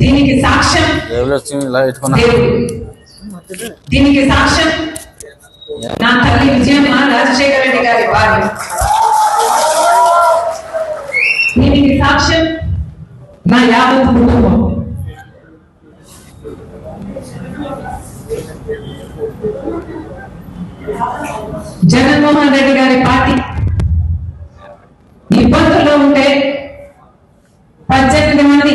దీనికి సాక్ష్యం జేబులో వచ్చి ఇలా పెట్టుకున్నా దేవుడు దీనికి సాక్ష్యం నా తల్లి విజయమ్మ రాజశేఖర రెడ్డి గారి భార్య దీనికి సాక్ష్యం నా యావత్ కుటుంబం జగన్మోహన్ రెడ్డి గారి పార్టీ ఇబ్బందుల్లో ఉంటే పద్దెనిమిది మంది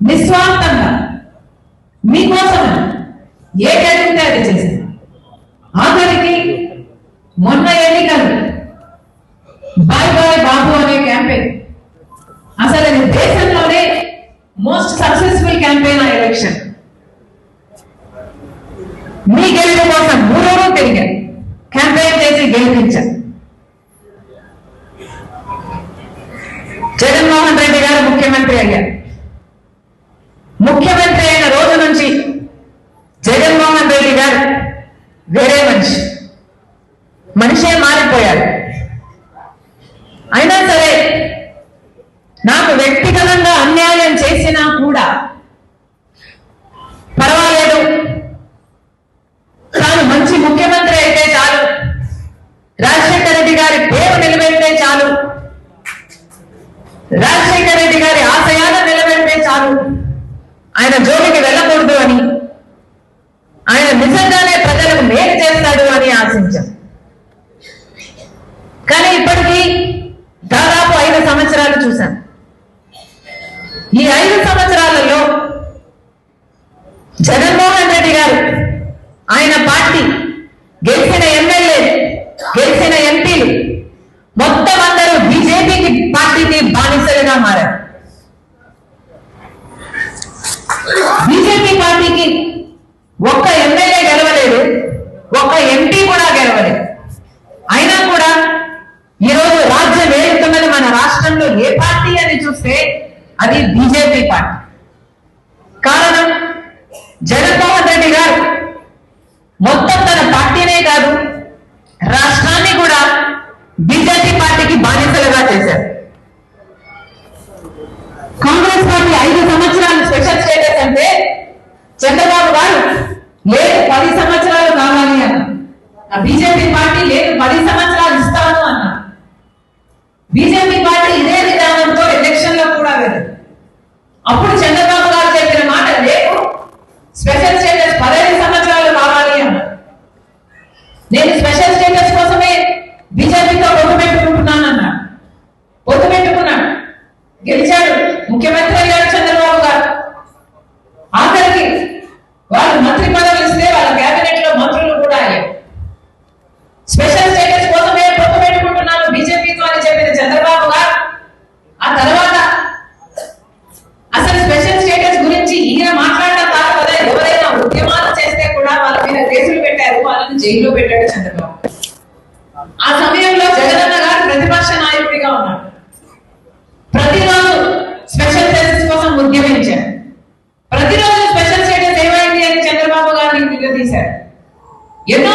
నిస్వార్థంగా మీకోసం ఏ అడిగితే అది చేసింది ఆఖరికి మొన్న ఎన్నికలు బాయ్ బాయ్ బాబు అనే క్యాంపెయిన్. అసలు అది దేశంలోనే మోస్ట్ సక్సెస్ఫుల్ క్యాంపెయిన్ ఆ ఎలక్షన్ మీ గెలుపు కోసం మూడోడు తిరిగారు క్యాంపెయిన్ చేసి గెలిపించారు జగన్మోహన్ రెడ్డి గారు ముఖ్యమంత్రి అయ్యారు ముఖ్యమంత్రి అయిన రోజు నుంచి జగన్మోహన్ రెడ్డి గారు వేరే మనిషి మనిషే మారిపోయాడు అయినా సరే నాకు వ్యక్తిగతంగా అన్యాయం చేసినా కూడా పర్వాలేదు తాను మంచి ముఖ్యమంత్రి అయితే చాలు రాజశేఖర రెడ్డి గారి పేరు నిలబెడితే చాలు రాజశేఖర రెడ్డి గారి ఆశయాలను నిలబెడితే చాలు ఆయన జోలికి వెళ్ళకూడదు అని. ఆయన నిజంగానే ప్రజలకు మేలు చేస్తాడు అని ఆశించాం. కానీ ఇప్పటికీ దాదాపు ఐదు సంవత్సరాలు చూశాం. ఈ ఐదు సంవత్సరాలలో జగన్మోహన్ రెడ్డి గారు ఆయన పార్టీ గెలిచిన ఎమ్మెల్యే బీజేపీ పార్టీకి ఒక్క ఎమ్మెల్యే గెలవలేదు ఒక్క ఎంపీ కూడా గెలవలేదు. అయినా కూడా ఈరోజు రాజ్యం ఏలుతున్నది మన రాష్ట్రంలో ఏ పార్టీ అని చూస్తే అది బీజేపీ పార్టీ. కారణం జగన్మోహన్ రెడ్డి గారు. మొత్తం తన పార్టీనే కాదు రాష్ట్రాన్ని కూడా బీజేపీ పార్టీకి బాధ్యత నేను స్పెషల్ స్టేటస్ కోసమే బీజేపీతో ఒట్టు పెట్టుకుంటున్నానన్నాడు. ఒట్టు పెట్టుకున్నాడు. గెలిచా జైల్లో పెట్టాడు చంద్రబాబు. ఆ సమయంలో జగనన్న గారు ప్రతిపక్ష నాయకుడిగా ఉన్నాడు ప్రతిరోజు స్పెషల్ సర్వీస్ కోసం ఉద్యమించారు ప్రతిరోజు స్పెషల్ స్టేటస్ ఏమైంది అని చంద్రబాబు గారిని నిలదీశారు ఎన్నో